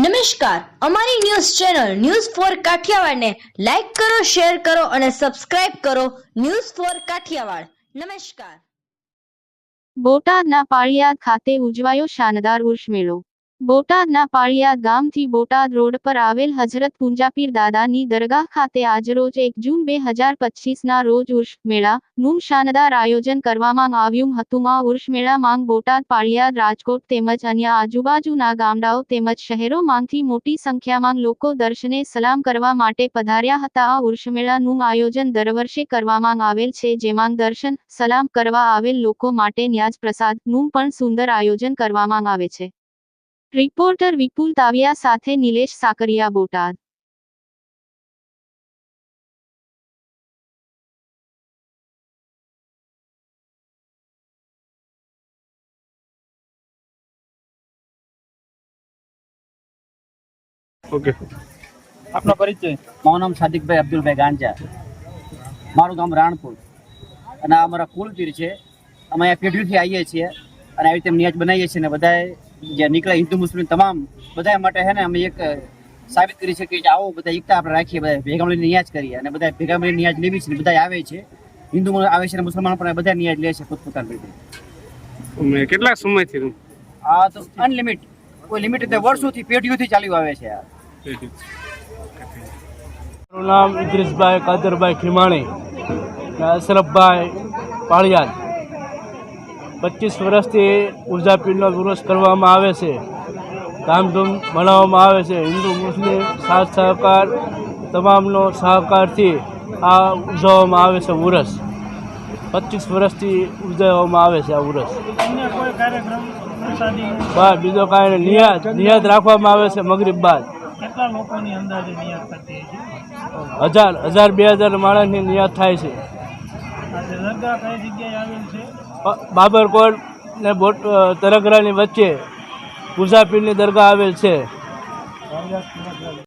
નમસ્કાર. અમારી news channel news for કાઠિયાવાડને લાઈક કરો, શેર કરો અને સબસ્ક્રાઇબ કરો ન્યૂઝ ફોર કાઠિયાવાડ. નમસ્કાર. બોટાદના પાળિયાદ ખાતે ઉજવાયો શાનદાર ઉર્ષ મેળો. બોટાદના પાળિયાદ ગામથી બોટાદ રોડ પર આવેલ હજરત પુંજાપીર દાદાની દરગાહ ખાતે આજરોજ એક જૂન બે હજાર પચીસના રોજ ઉર્ષ મેળા નું શાનદાર આયોજન કરવામાં આવ્યું હતું. આ ઉર્ષ મેળા બોટાદ પાળિયાદ રાજકોટ તેમજ અન્ય આજુબાજુના ગામડાઓ તેમજ શહેરોમાંથી મોટી સંખ્યામાં લોકો દર્શને સલામ કરવા માટે પધાર્યા હતા. આ ઉર્ષ મેળાનું આયોજન દર વર્ષે કરવામાં આવેલ છે, જેમાં દર્શન, સલામ કરવા આવેલ લોકો માટે ન્યાજ પ્રસાદનું પણ સુંદર આયોજન કરવામાં આવે છે. રિપોર્ટર વિપુલ તાવિયા સાથે નિલેશ સાકરિયા બોટાદ. ઓકે. આપનો પરિચય. મારું નામ સાદિકભાઈ અબ્દુલભાઈ ગાંજા. મારું ગામ રાણપુર. અને આ અમારા કુલપીર છે. અમે અહીંયા પેઢીથી આવીએ છીએ અને આવી રીતે નિયાજ બનાવીએ છીએ અને બધાએ જે નીકળે હિન્દુ મુસ્લિમ તમામ બધા માટે છે ને અમે એક સાબિત કરી શકીએ કે આવો બધા એકતા આપણે રાખીએ બધા ભેગા મળીને નિયાજ કરીએ અને બધા ભેગા મળીને નિયાજ લેવી છે ને બધા આવે છે. હિન્દુ આવે છે અને મુસલમાનો પણ બધા નિયાજ લે છે પોતપોતાની રીતે કેટલા સમયથી આ તો અનલિમિટ કોઈ લિમિટ એટલે વર્ષોથી પેઢીઓથી ચાલ્યું આવે છે આ. મારું નામ ઇદ્રીસભાઈ કાદરભાઈ ખીમાણી અશરફભાઈ પાળિયાદ. પચીસ વર્ષથી ઊર્જા પીરનો ઉર્સ કરવામાં આવે છે. ધામધૂમ મનાવવામાં આવે છે. હિન્દુ મુસ્લિમ સાથ સહકાર તમામનો સહકારથી આ ઉજવવામાં આવે છે ઉરસ. પચીસ વર્ષથી ઉજવવામાં આવે છે આ ઉરસ. બસ બીજો કાંઈ નિયાત નિયાદ નિયાદ રાખવામાં આવે છે મગરીબ બાદ. હજાર હજાર બે હજાર માણસની નિયાદ થાય છે. આજે કઈ જગ્યાએ આવેલ છે? બ- બાબરકોટ ને બોટ તરગરાની વચ્ચે પૂજાપીરની દરગાહ આવેલ છે.